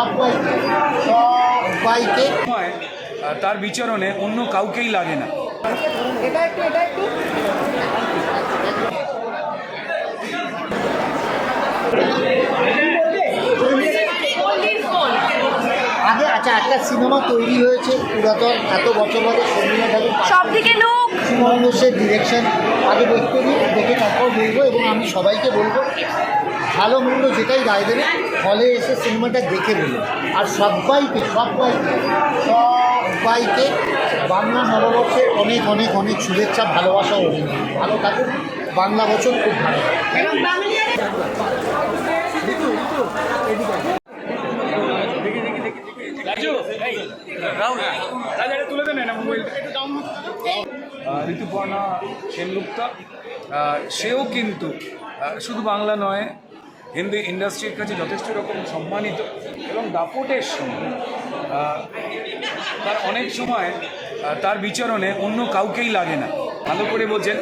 সবাইকে সবাইকে তার বিচরণে অন্য কাউকেই লাগে না। এটা একটু এটা একটু আগে আচ্ছা একটা সিনেমা তৈরি হয়েছে পুরাতন এত বছর ধরে শর্মিলা ঠাকুর সব দিকে লোক। সুমন ঘোষের ডিরেকশন আগে দেখতে দিই দেখে তারপর বলব এবং আমি সবাইকে বলব ভালো মন্দ যেটাই রায় দেবে হলে এসে সিনেমাটা দেখে বলব আর সবাইকে সবাইকে সবাইকে বাংলা নববর্ষে অনেক অনেক অনেক শুভেচ্ছা ভালোবাসা অভিনয় ভালো থাকুন বাংলা বছর খুব ভালো। ঋতুপর্ণা সেনগুপ্তা। সেও কিন্তু শুধু বাংলা নয় হিন্দি ইন্ডাস্ট্রির কাছে যথেষ্ট রকম সম্মানিত এবং দাপটের সঙ্গে তার অনেক সময় তার বিচরণে অন্য কাউকেই লাগে না। ভালো করে বোঝেন।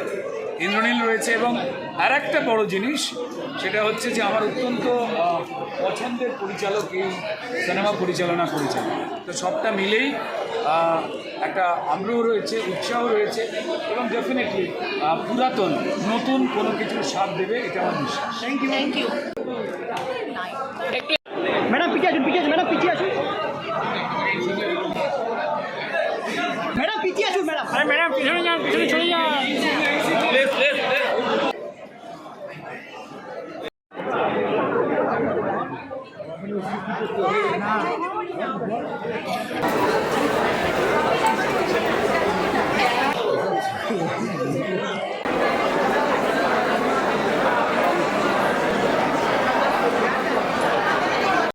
ইন্দ্রনীল রয়েছে এবং আর একটা বড় জিনিস সেটা হচ্ছে যে আমার অত্যন্ত পছন্দের পরিচালক এই সিনেমা পরিচালনা করেছেন। তো সবটা মিলেই একটা আগ্রহ রয়েছে উৎসাহ রয়েছে এবং ডেফিনেটলি পুরাতন নতুন কোনো কিছুর স্বাদ দেবে এটা আমার বিশ্বাস। Thank you thank you madam পিছিয়ে আসুন পিছিয়ে আসুন ম্যাডাম পিছিয়ে আসুন। ম্যাডাম পিছিয়ে আসুন ম্যাডাম। আরে ম্যাডাম পিছনে যান পিছনে চলে যান। 哎呀！